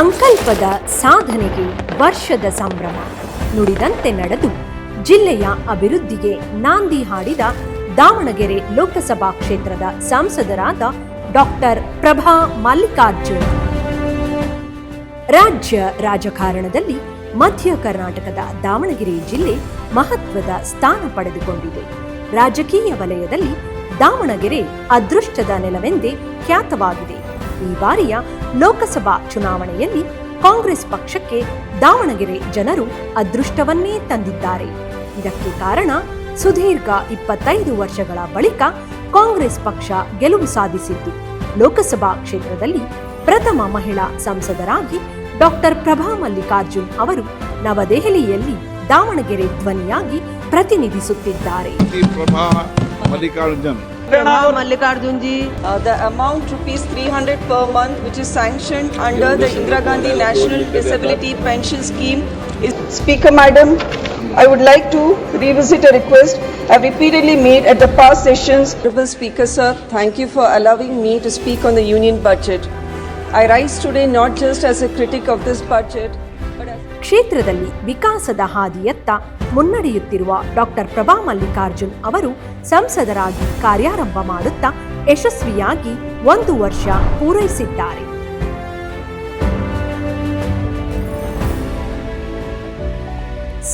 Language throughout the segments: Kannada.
ಸಂಕಲ್ಪದ ಸಾಧನೆಗೆ ವರ್ಷದ ಸಂಭ್ರಮ. ನುಡಿದಂತೆ ನಡೆದು ಜಿಲ್ಲೆಯ ಅಭಿವೃದ್ಧಿಗೆ ನಾಂದಿ ಹಾಡಿದ ದಾವಣಗೆರೆ ಲೋಕಸಭಾ ಕ್ಷೇತ್ರದ ಸಂಸದರಾದ ಡಾಕ್ಟರ್ ಪ್ರಭಾ ಮಲ್ಲಿಕಾರ್ಜುನ್. ರಾಜ್ಯ ರಾಜಕಾರಣದಲ್ಲಿ ಮಧ್ಯ ಕರ್ನಾಟಕದ ದಾವಣಗೆರೆ ಜಿಲ್ಲೆ ಮಹತ್ವದ ಸ್ಥಾನ ಪಡೆದುಕೊಂಡಿದೆ. ರಾಜಕೀಯ ವಲಯದಲ್ಲಿ ದಾವಣಗೆರೆ ಅದೃಷ್ಟದ ನೆಲವೆಂದೇ ಖ್ಯಾತವಾಗಿದೆ. ಈ ಬಾರಿಯ ಲೋಕಸಭಾ ಚುನಾವಣೆಯಲ್ಲಿ ಕಾಂಗ್ರೆಸ್ ಪಕ್ಷಕ್ಕೆ ದಾವಣಗೆರೆ ಜನರು ಅದೃಷ್ಟವನ್ನೇ ತಂದಿದ್ದಾರೆ. ಇದಕ್ಕೆ ಕಾರಣ ಸುದೀರ್ಘ ಇಪ್ಪತ್ತೈದು ವರ್ಷಗಳ ಬಳಿಕ ಕಾಂಗ್ರೆಸ್ ಪಕ್ಷ ಗೆಲುವು ಸಾಧಿಸಿದ್ದು. ಲೋಕಸಭಾ ಕ್ಷೇತ್ರದಲ್ಲಿ ಪ್ರಥಮ ಮಹಿಳಾ ಸಂಸದರಾಗಿ ಡಾಕ್ಟರ್ ಪ್ರಭಾ ಮಲ್ಲಿಕಾರ್ಜುನ್ ಅವರು ನವದೆಹಲಿಯಲ್ಲಿ ದಾವಣಗೆರೆ ಧ್ವನಿಯಾಗಿ ಪ್ರತಿನಿಧಿಸುತ್ತಿದ್ದಾರೆ. Prabha Mallikarjun Pranab Mallikarjun ji. Uh, the amount rupees 300 per month which is sanctioned under the Indira Gandhi National Disability Pension Scheme is Speaker Madam I would like to revisit a request I've repeatedly made at the past sessions. Honorable Speaker sir, thank you for allowing me to speak on the union budget. I rise today not just as a critic of this budget but as ಕ್ಷೇತ್ರದಲ್ಲಿ ವಿಕಾಸದ ಹಾದಿಯತ್ತ ಮುನ್ನಡೆಯುತ್ತಿರುವ ಡಾಕ್ಟರ್ ಪ್ರಭಾ ಮಲ್ಲಿಕಾರ್ಜುನ್ ಅವರು ಸಂಸದರಾಗಿ ಕಾರ್ಯಾರಂಭ ಮಾಡುತ್ತಾ ಯಶಸ್ವಿಯಾಗಿ ಒಂದು ವರ್ಷ ಪೂರೈಸಿದ್ದಾರೆ.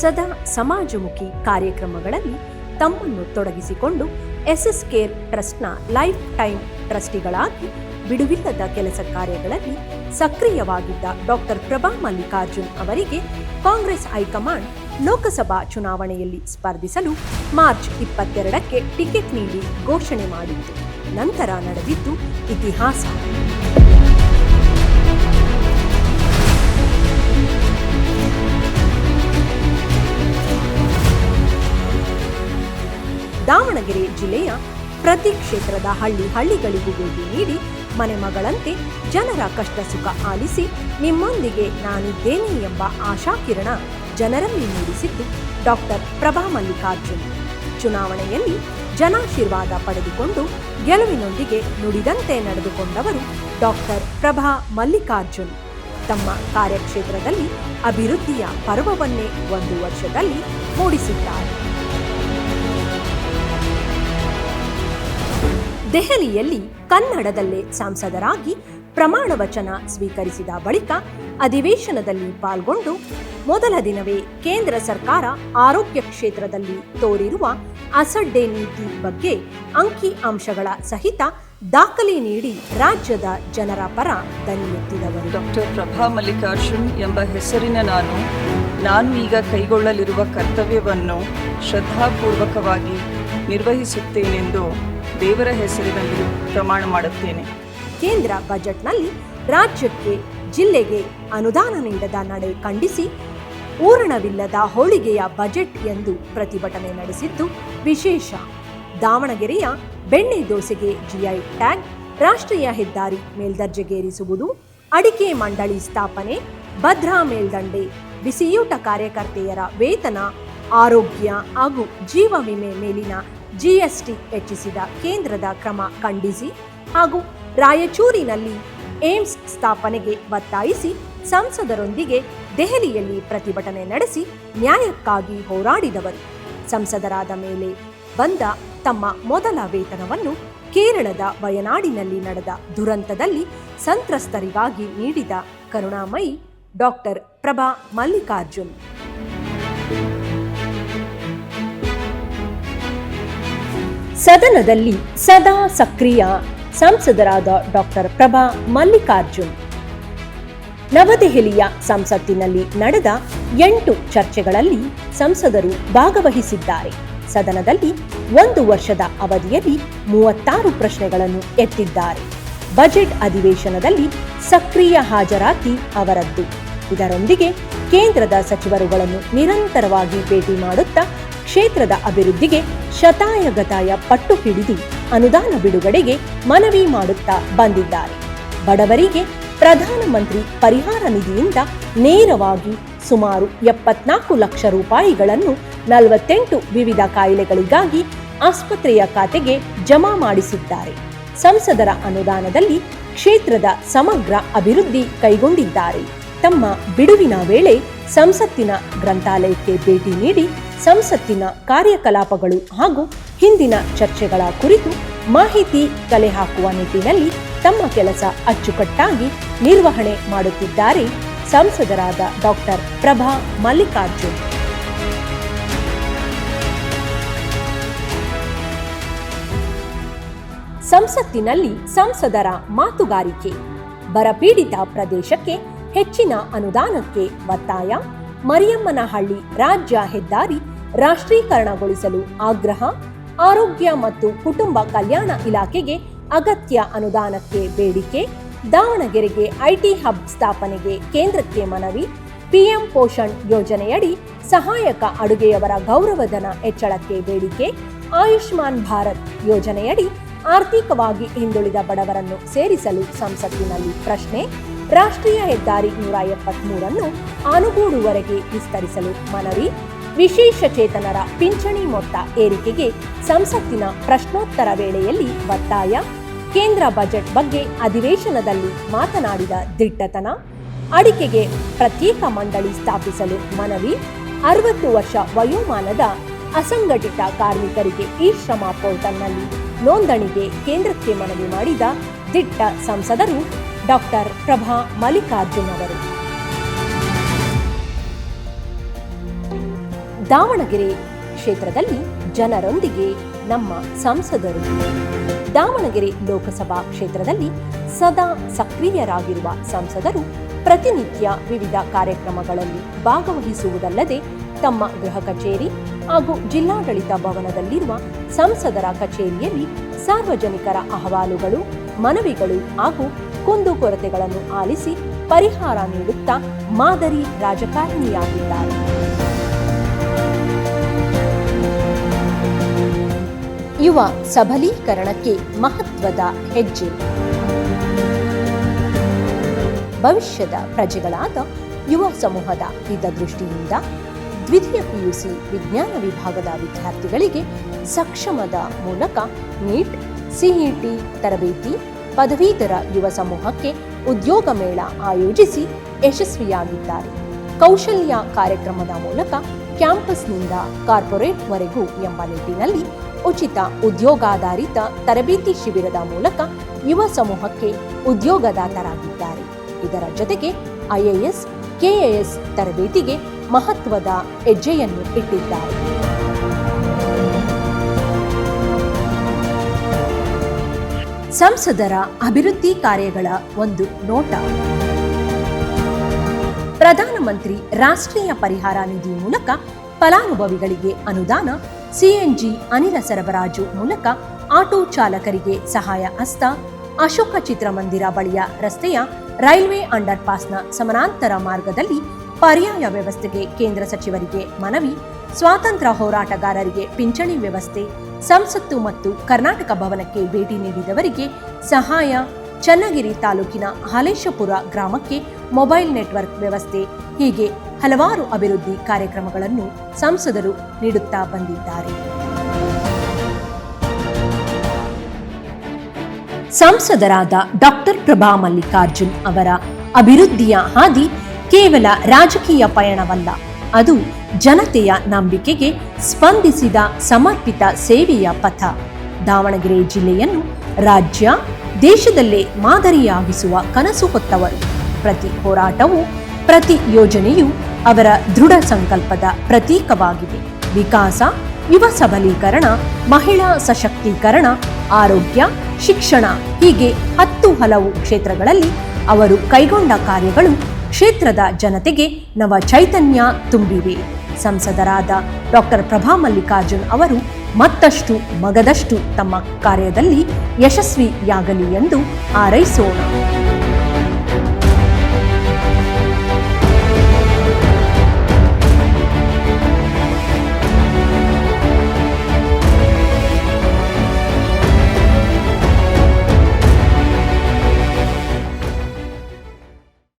ಸದಾ ಸಮಾಜಮುಖಿ ಕಾರ್ಯಕ್ರಮಗಳಲ್ಲಿ ತಮ್ಮನ್ನು ತೊಡಗಿಸಿಕೊಂಡು ಎಸ್ಎಸ್ ಕೇರ್ ಟ್ರಸ್ಟ್ನ ಲೈಫ್ ಟೈಮ್ ಟ್ರಸ್ಟಿಗಳಾಗಿ ಬಿಡುವಿಲ್ಲದ ಕೆಲಸ ಕಾರ್ಯಗಳಲ್ಲಿ ಸಕ್ರಿಯವಾಗಿದ್ದ ಡಾಕ್ಟರ್ ಪ್ರಭಾ ಮಲ್ಲಿಕಾರ್ಜುನ್ ಅವರಿಗೆ ಕಾಂಗ್ರೆಸ್ ಹೈಕಮಾಂಡ್ ಲೋಕಸಭಾ ಚುನಾವಣೆಯಲ್ಲಿ ಸ್ಪರ್ಧಿಸಲು ಮಾರ್ಚ್ ಇಪ್ಪತ್ತೆರಡಕ್ಕೆ ಟಿಕೆಟ್ ನೀಡಿ ಘೋಷಣೆ ಮಾಡಿತ್ತು. ನಂತರ ನಡೆದಿದ್ದು ಇತಿಹಾಸ. ದಾವಣಗೆರೆ ಜಿಲ್ಲೆಯ ಪ್ರತಿ ಕ್ಷೇತ್ರದ ಹಳ್ಳಿ ಹಳ್ಳಿಗಳಿಗೂ ಭೇಟಿ ನೀಡಿ ಮನೆ ಮಗಳಂತೆ ಜನರ ಕಷ್ಟ ಸುಖ ಆಲಿಸಿ ನಿಮ್ಮೊಂದಿಗೆ ನಾನಿದ್ದೇನೆ ಎಂಬ ಆಶಾಕಿರಣ ಜನರಲ್ಲಿ ಮೂಡಿಸಿದ್ದು ಡಾಕ್ಟರ್ ಪ್ರಭಾ ಮಲ್ಲಿಕಾರ್ಜುನ್. ಚುನಾವಣೆಯಲ್ಲಿ ಜನಾಶೀರ್ವಾದ ಪಡೆದುಕೊಂಡು ಗೆಲುವಿನೊಂದಿಗೆ ನುಡಿದಂತೆ ನಡೆದುಕೊಂಡವರು ಡಾಕ್ಟರ್ ಪ್ರಭಾ ಮಲ್ಲಿಕಾರ್ಜುನ್. ತಮ್ಮ ಕಾರ್ಯಕ್ಷೇತ್ರದಲ್ಲಿ ಅಭಿವೃದ್ಧಿಯ ಪರ್ವವನ್ನೇ ಒಂದು ವರ್ಷದಲ್ಲಿ ಮೂಡಿಸಿದ್ದಾರೆ. ದೆಹಲಿಯಲ್ಲಿ ಕನ್ನಡದಲ್ಲೇ ಸಂಸದರಾಗಿ ಪ್ರಮಾಣ ವಚನ ಸ್ವೀಕರಿಸಿದ ಬಳಿಕ ಅಧಿವೇಶನದಲ್ಲಿ ಪಾಲ್ಗೊಂಡು ಮೊದಲ ದಿನವೇ ಕೇಂದ್ರ ಸರ್ಕಾರ ಆರೋಗ್ಯ ಕ್ಷೇತ್ರದಲ್ಲಿ ತೋರಿರುವ ಅಸಡ್ಡೆ ನೀತಿ ಬಗ್ಗೆ ಅಂಕಿ ಅಂಶಗಳ ಸಹಿತ ದಾಖಲೆ ನೀಡಿ ರಾಜ್ಯದ ಜನರ ಪರ ದನಿಯೆತ್ತಿದವರು ಡಾಕ್ಟರ್ ಪ್ರಭಾ ಮಲ್ಲಿಕಾರ್ಜುನ್ ಎಂಬ ಹೆಸರಿನ ನಾನು ನಾನು ಈಗ ಕೈಗೊಳ್ಳಲಿರುವ ಕರ್ತವ್ಯವನ್ನು ಶ್ರದ್ಧಾಪೂರ್ವಕವಾಗಿ ನಿರ್ವಹಿಸುತ್ತೇನೆಂದು ದೇವರ ಹೆಸರಿನಲ್ಲಿ ಪ್ರಮಾಣ ಮಾಡುತ್ತೇನೆ. ಕೇಂದ್ರ ಬಜೆಟ್ನಲ್ಲಿ ರಾಜ್ಯಕ್ಕೆ, ಜಿಲ್ಲೆಗೆ ಅನುದಾನ ನೀಡದ ನಡೆ ಖಂಡಿಸಿ ಊರಣವಿಲ್ಲದ ಹೋಳಿಗೆಯ ಬಜೆಟ್ ಎಂದು ಪ್ರತಿಭಟನೆ ನಡೆಸಿದ್ದು ವಿಶೇಷ. ದಾವಣಗೆರೆಯ ಬೆಣ್ಣೆ ದೋಸೆಗೆ ಜಿಐ ಟ್ಯಾಗ್, ರಾಷ್ಟ್ರೀಯ ಹೆದ್ದಾರಿ ಮೇಲ್ದರ್ಜೆಗೇರಿಸುವುದು, ಅಡಿಕೆ ಮಂಡಳಿ ಸ್ಥಾಪನೆ, ಭದ್ರಾ ಮೇಲ್ದಂಡೆ, ಬಿಸಿಯೂಟ ಕಾರ್ಯಕರ್ತೆಯರ ವೇತನ, ಆರೋಗ್ಯ ಹಾಗೂ ಜೀವ ವಿಮೆ ಮೇಲಿನ ಜಿಎಸ್ಟಿ ಹೆಚ್ಚಿಸಿದ ಕೇಂದ್ರದ ಕ್ರಮ ಖಂಡಿಸಿ ಹಾಗೂ ರಾಯಚೂರಿನಲ್ಲಿ ಏಮ್ಸ್ ಸ್ಥಾಪನೆಗೆ ಒತ್ತಾಯಿಸಿ ಸಂಸದರೊಂದಿಗೆ ದೆಹಲಿಯಲ್ಲಿ ಪ್ರತಿಭಟನೆ ನಡೆಸಿ ನ್ಯಾಯಕ್ಕಾಗಿ ಹೋರಾಡಿದವರು. ಸಂಸದರಾದ ಮೇಲೆ ಬಂದ ತಮ್ಮ ಮೊದಲ ವೇತನವನ್ನು ಕೇರಳದ ವಯನಾಡಿನಲ್ಲಿ ನಡೆದ ದುರಂತದಲ್ಲಿ ಸಂತ್ರಸ್ತರಿಗಾಗಿ ನೀಡಿದ ಕರುಣಾಮಯಿ ಡಾಕ್ಟರ್ ಪ್ರಭಾ ಮಲ್ಲಿಕಾರ್ಜುನ್. ಸದನದಲ್ಲಿ ಸದಾ ಸಕ್ರಿಯ ಸಂಸದರಾದ ಡಾಕ್ಟರ್ ಪ್ರಭಾ ಮಲ್ಲಿಕಾರ್ಜುನ್. ನವದೆಹಲಿಯ ಸಂಸತ್ತಿನಲ್ಲಿ ನಡೆದ ಎಂಟು ಚರ್ಚೆಗಳಲ್ಲಿ ಸಂಸದರು ಭಾಗವಹಿಸಿದ್ದಾರೆ. ಸದನದಲ್ಲಿ ಒಂದು ವರ್ಷದ ಅವಧಿಯಲ್ಲಿ ಮೂವತ್ತಾರು ಪ್ರಶ್ನೆಗಳನ್ನು ಎತ್ತಿದ್ದಾರೆ. ಬಜೆಟ್ ಅಧಿವೇಶನದಲ್ಲಿ ಸಕ್ರಿಯ ಹಾಜರಾತಿ ಅವರದ್ದು. ಇದರೊಂದಿಗೆ ಕೇಂದ್ರದ ಸಚಿವರುಗಳನ್ನು ನಿರಂತರವಾಗಿ ಭೇಟಿ ಮಾಡುತ್ತಾ ಕ್ಷೇತ್ರದ ಅಭಿವೃದ್ಧಿಗೆ ಶತಾಯಗತಾಯ ಪಟ್ಟು ಹಿಡಿದು ಅನುದಾನ ಬಿಡುಗಡೆಗೆ ಮನವಿ ಮಾಡುತ್ತಾ ಬಂದಿದ್ದಾರೆ. ಬಡವರಿಗೆ ಪ್ರಧಾನಮಂತ್ರಿ ಪರಿಹಾರ ನಿಧಿಯಿಂದ ನೇರವಾಗಿ ಸುಮಾರು ಎಪ್ಪತ್ನಾಲ್ಕು ಲಕ್ಷ ರೂಪಾಯಿಗಳನ್ನು ನಲವತ್ತೆಂಟು ವಿವಿಧ ಕಾಯಿಲೆಗಳಿಗಾಗಿ ಆಸ್ಪತ್ರೆಯ ಖಾತೆಗೆ ಜಮಾ ಮಾಡಿಸಿದ್ದಾರೆ. ಸಂಸದರ ಅನುದಾನದಲ್ಲಿ ಕ್ಷೇತ್ರದ ಸಮಗ್ರ ಅಭಿವೃದ್ಧಿ ಕೈಗೊಂಡಿದ್ದಾರೆ. ತಮ್ಮ ಬಿಡುವಿನ ವೇಳೆ ಸಂಸತ್ತಿನ ಗ್ರಂಥಾಲಯಕ್ಕೆ ಭೇಟಿ ನೀಡಿ ಸಂಸತ್ತಿನ ಕಾರ್ಯಕಲಾಪಗಳು ಹಾಗೂ ಹಿಂದಿನ ಚರ್ಚೆಗಳ ಕುರಿತು ಮಾಹಿತಿ ಕಲೆ ಹಾಕುವ ನಿಟ್ಟಿನಲ್ಲಿ ತಮ್ಮ ಕೆಲಸ ಅಚ್ಚುಕಟ್ಟಾಗಿ ನಿರ್ವಹಣೆ ಮಾಡುತ್ತಿದ್ದಾರೆ ಸಂಸದರಾದ ಡಾಕ್ಟರ್ ಪ್ರಭಾ ಮಲ್ಲಿಕಾರ್ಜುನ್. ಸಂಸತ್ತಿನಲ್ಲಿ ಸಂಸದರ ಮಾತುಗಾರಿಕೆ ಬರಪೀಡಿತ ಪ್ರದೇಶಕ್ಕೆ ಹೆಚ್ಚಿನ ಅನುದಾನಕ್ಕೆ ಒತ್ತಾಯ. ಮರಿಯಮ್ಮನಹಳ್ಳಿ ರಾಜ್ಯ ಹೆದ್ದಾರಿ ರಾಷ್ಟ್ರೀಕರಣಗೊಳಿಸಲು ಆಗ್ರಹ. ಆರೋಗ್ಯ ಮತ್ತು ಕುಟುಂಬ ಕಲ್ಯಾಣ ಇಲಾಖೆಗೆ ಅಗತ್ಯ ಅನುದಾನಕ್ಕೆ ಬೇಡಿಕೆ. ದಾವಣಗೆರೆಗೆ ಐಟಿ ಹಬ್ ಸ್ಥಾಪನೆಗೆ ಕೇಂದ್ರಕ್ಕೆ ಮನವಿ. ಪಿಎಂ ಪೋಷಣ್ ಯೋಜನೆಯಡಿ ಸಹಾಯಕ ಅಡುಗೆಯವರ ಗೌರವಧನ ಹೆಚ್ಚಳಕ್ಕೆ ಬೇಡಿಕೆ. ಆಯುಷ್ಮಾನ್ ಭಾರತ್ ಯೋಜನೆಯಡಿ ಆರ್ಥಿಕವಾಗಿ ಹಿಂದುಳಿದ ಬಡವರನ್ನು ಸೇರಿಸಲು ಸಂಸತ್ತಿನಲ್ಲಿ ಪ್ರಶ್ನೆ. ರಾಷ್ಟ್ರೀಯ ಹೆದ್ದಾರಿ ನೂರ ಎಪ್ಪತ್ಮೂರನ್ನು ಆನುಗೂಡುವರೆಗೆ ವಿಸ್ತರಿಸಲು ಮನವಿ. ವಿಶೇಷ ಚೇತನರ ಪಿಂಚಣಿ ಮೊತ್ತ ಏರಿಕೆಗೆ ಸಂಸತ್ತಿನ ಪ್ರಶ್ನೋತ್ತರ ವೇಳೆಯಲ್ಲಿ ಒತ್ತಾಯ. ಕೇಂದ್ರ ಬಜೆಟ್ ಬಗ್ಗೆ ಅಧಿವೇಶನದಲ್ಲಿ ಮಾತನಾಡಿದ ದಿಟ್ಟತನ. ಅಡಿಕೆಗೆ ಪ್ರತ್ಯೇಕ ಮಂಡಳಿ ಸ್ಥಾಪಿಸಲು ಮನವಿ. ಅರವತ್ತು ವರ್ಷ ವಯೋಮಾನದ ಅಸಂಘಟಿತ ಕಾರ್ಮಿಕರಿಗೆ ಈ ಶ್ರಮ ಪೋರ್ಟಲ್ನಲ್ಲಿ ನೋಂದಣಿಗೆ ಕೇಂದ್ರಕ್ಕೆ ಮನವಿ ಮಾಡಿದ ದಿಟ್ಟ ಸಂಸದರು. ಡಾಕ್ಟರ್ ಪ್ರಭಾ ಮಲ್ಲಿಕಾರ್ಜುನ್ ಅವರು. ದಾವಣಗೆರೆ ಕ್ಷೇತ್ರದಲ್ಲಿ ಜನರೊಂದಿಗೆ ನಮ್ಮ ಸಂಸದರು. ದಾವಣಗೆರೆ ಲೋಕಸಭಾ ಕ್ಷೇತ್ರದಲ್ಲಿ ಸದಾ ಸಕ್ರಿಯರಾಗಿರುವ ಸಂಸದರು ಪ್ರತಿನಿತ್ಯ ವಿವಿಧ ಕಾರ್ಯಕ್ರಮಗಳಲ್ಲಿ ಭಾಗವಹಿಸುವುದಲ್ಲದೆ ತಮ್ಮ ಗೃಹ ಕಚೇರಿ ಹಾಗೂ ಜಿಲ್ಲಾಡಳಿತ ಭವನದಲ್ಲಿರುವ ಸಂಸದರ ಕಚೇರಿಯಲ್ಲಿ ಸಾರ್ವಜನಿಕರ ಅಹವಾಲುಗಳು, ಮನವಿಗಳು ಹಾಗೂ ಕುಂದುಕೊರತೆಗಳನ್ನು ಆಲಿಸಿ ಪರಿಹಾರ ನೀಡುತ್ತಾ ಮಾದರಿ ರಾಜಕಾರಣಿಯಾಗಿದ್ದಾರೆ. ಯುವ ಸಬಲೀಕರಣಕ್ಕೆ ಮಹತ್ವದ ಹೆಜ್ಜೆ. ಭವಿಷ್ಯದ ಪ್ರಜೆಗಳಾದ ಯುವ ಸಮೂಹದ ಹಿತದೃಷ್ಟಿಯಿಂದ ದ್ವಿತೀಯ ಪಿಯುಸಿ ವಿಜ್ಞಾನ ವಿಭಾಗದ ವಿದ್ಯಾರ್ಥಿಗಳಿಗೆ ಸಕ್ಷಮದ ಮೂಲಕ ನೀಟ್, ಸಿಇಟಿ ತರಬೇತಿ ಪದವೀಧರ ಯುವ ಸಮೂಹಕ್ಕೆ ಉದ್ಯೋಗ ಮೇಳ ಆಯೋಜಿಸಿ ಯಶಸ್ವಿಯಾಗಿದ್ದಾರೆ. ಕೌಶಲ್ಯ ಕಾರ್ಯಕ್ರಮದ ಮೂಲಕ ಕ್ಯಾಂಪಸ್ನಿಂದ ಕಾರ್ಪೊರೇಟ್ವರೆಗೂ ಎಂಬ ನಿಟ್ಟಿನಲ್ಲಿ ಉಚಿತ ಉದ್ಯೋಗಾಧಾರಿತ ತರಬೇತಿ ಶಿಬಿರದ ಮೂಲಕ ಯುವ ಸಮೂಹಕ್ಕೆ ಉದ್ಯೋಗದಾತರಾಗಿದ್ದಾರೆ. ಇದರ ಜೊತೆಗೆ ಐಎಎಸ್ ಕೆಎಎಸ್ ತರಬೇತಿಗೆ ಮಹತ್ವದ ಹೆಜ್ಜೆಯನ್ನು ಇಟ್ಟಿದ್ದಾರೆ. ಸಂಸದರ ಅಭಿವೃದ್ಧಿ ಕಾರ್ಯಗಳ ಒಂದು ನೋಟ. ಪ್ರಧಾನಮಂತ್ರಿ ರಾಷ್ಟ್ರೀಯ ಪರಿಹಾರ ನಿಧಿ ಮೂಲಕ ಫಲಾನುಭವಿಗಳಿಗೆ ಅನುದಾನ ಸಿಎನ್ಜಿ ಅನಿಲ ಸರಬರಾಜು ಮೂಲಕ ಆಟೋ ಚಾಲಕರಿಗೆ ಸಹಾಯ ಹಸ್ತ, ಅಶೋಕ ಚಿತ್ರಮಂದಿರ ಬಳಿಯ ರಸ್ತೆಯ ರೈಲ್ವೆ ಅಂಡರ್ ಪಾಸ್ನ ಸಮಾನಾಂತರ ಮಾರ್ಗದಲ್ಲಿ ಪರ್ಯಾಯ ವ್ಯವಸ್ಥೆಗೆ ಕೇಂದ್ರ ಸಚಿವರಿಗೆ ಮನವಿ, ಸ್ವಾತಂತ್ರ್ಯ ಹೋರಾಟಗಾರರಿಗೆ ಪಿಂಚಣಿ ವ್ಯವಸ್ಥೆ ಸಂಸತ್ತು ಮತ್ತು ಕರ್ನಾಟಕ ಭವನಕ್ಕೆ ಭೇಟಿ ನೀಡಿದವರಿಗೆ ಸಹಾಯ, ಚನ್ನಗಿರಿ ತಾಲೂಕಿನ ಹಾಲೇಶಪುರ ಗ್ರಾಮಕ್ಕೆ ಮೊಬೈಲ್ ನೆಟ್ವರ್ಕ್ ವ್ಯವಸ್ಥೆ, ಹೀಗೆ ಹಲವಾರು ಅಭಿವೃದ್ಧಿ ಕಾರ್ಯಕ್ರಮಗಳನ್ನು ಸಂಸದರು ನೀಡುತ್ತಾ ಬಂದಿದ್ದಾರೆ. ಸಂಸದರಾದ ಡಾಕ್ಟರ್ ಪ್ರಭಾ ಮಲ್ಲಿಕಾರ್ಜುನ್ ಅವರ ಅಭಿವೃದ್ಧಿಯ ಹಾದಿ ಕೇವಲ ರಾಜಕೀಯ ಪಯಣವಲ್ಲ. ಅದು ಜನತೆಯ ನಂಬಿಕೆಗೆ ಸ್ಪಂದಿಸಿದ ಸಮರ್ಪಿತ ಸೇವೆಯ ಪಥ. ದಾವಣಗೆರೆ ಜಿಲ್ಲೆಯನ್ನು ರಾಜ್ಯ ದೇಶದಲ್ಲೇ ಮಾದರಿಯಾಗಿಸುವ ಕನಸು ಹೊತ್ತವರು. ಪ್ರತಿ ಹೋರಾಟವು, ಪ್ರತಿ ಯೋಜನೆಯು ಅವರ ದೃಢ ಸಂಕಲ್ಪದ ಪ್ರತೀಕವಾಗಿದೆ. ವಿಕಾಸ, ಯುವ ಸಬಲೀಕರಣ, ಮಹಿಳಾ ಸಶಕ್ತೀಕರಣ, ಆರೋಗ್ಯ, ಶಿಕ್ಷಣ ಹೀಗೆ ಹತ್ತು ಹಲವು ಕ್ಷೇತ್ರಗಳಲ್ಲಿ ಅವರು ಕೈಗೊಂಡ ಕಾರ್ಯಗಳು ಕ್ಷೇತ್ರದ ಜನತೆಗೆ ನವ ಚೈತನ್ಯ ತುಂಬಿವೆ. ಸಂಸದರಾದ ಡಾಕ್ಟರ್ ಪ್ರಭಾ ಮಲ್ಲಿಕಾರ್ಜುನ್ ಅವರು ಮತ್ತಷ್ಟು ಮಗದಷ್ಟು ತಮ್ಮ ಕಾರ್ಯದಲ್ಲಿ ಯಶಸ್ವಿಯಾಗಲಿ ಎಂದು ಹಾರೈಸೋಣ.